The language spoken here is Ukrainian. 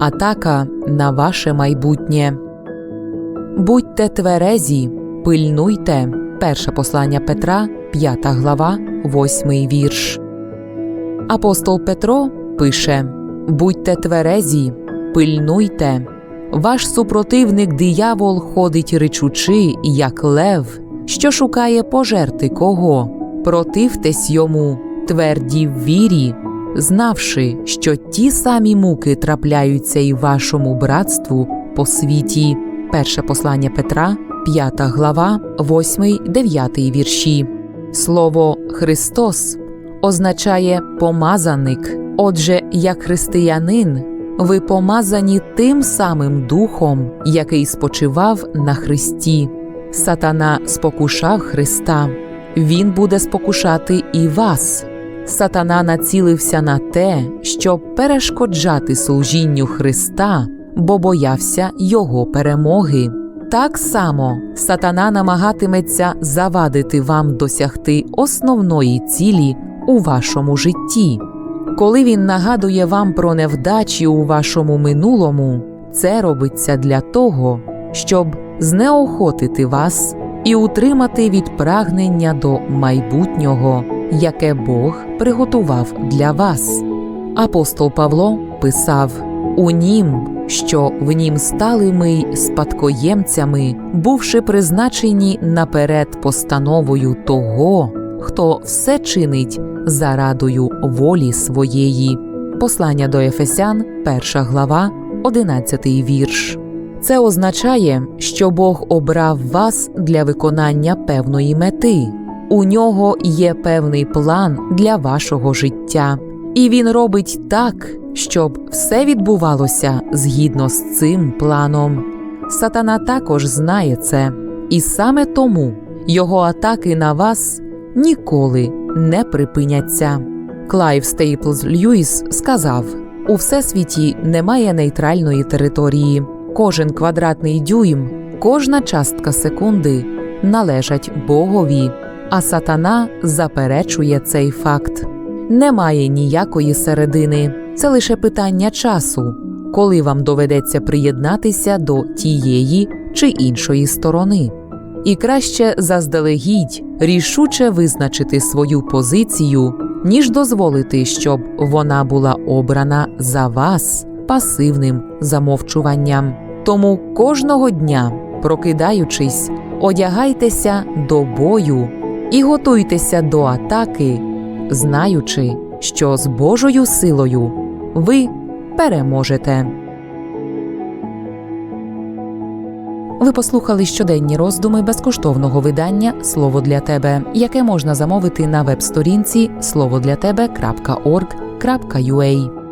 атака на ваше майбутнє. Будьте тверезі, пильнуйте. Перше послання Петра, 5 глава, 8 вірш. Апостол Петро пише: Будьте тверезі, пильнуйте. Ваш супротивник диявол ходить речучи, як лев, що шукає пожерти кого. Противтесь йому, тверді в вірі, знавши, що ті самі муки трапляються і вашому братству по світі. Перше послання Петра, 5 глава, 8, 9 вірші. Слово Христос означає помазаник. Отже, як християнин, ви помазані тим самим духом, який спочивав на Христі. Сатана спокушав Христа, він буде спокушати і вас. Сатана націлився на те, щоб перешкоджати служінню Христа, бо боявся Його перемоги. Так само сатана намагатиметься завадити вам досягти основної цілі у вашому житті. Коли він нагадує вам про невдачі у вашому минулому, це робиться для того, щоб знеохотити вас і утримати від прагнення до майбутнього, яке Бог приготував для вас. Апостол Павло писав: у нім, що в нім стали ми спадкоємцями, бувши призначені наперед постановою того, хто все чинить зарадою волі своєї. Послання до Ефесян, 1 глава, 11 вірш. Це означає, що Бог обрав вас для виконання певної мети. У нього є певний план для вашого життя, і він робить так, щоб все відбувалося згідно з цим планом. Сатана також знає це, і саме тому його атаки на вас ніколи не припиняться. Клайв Стейплз Льюіс сказав: у всесвіті немає нейтральної території. Кожен квадратний дюйм, кожна частка секунди належать Богові, а сатана заперечує цей факт. Немає ніякої середини, це лише питання часу, коли вам доведеться приєднатися до тієї чи іншої сторони. І краще заздалегідь рішуче визначити свою позицію, ніж дозволити, щоб вона була обрана за вас пасивним замовчуванням. Тому кожного дня, прокидаючись, одягайтеся до бою і готуйтеся до атаки, знаючи, що з Божою силою ви переможете. Ви послухали щоденні роздуми безкоштовного видання Слово для тебе, яке можна замовити на веб-сторінці словодлятебе.org.ua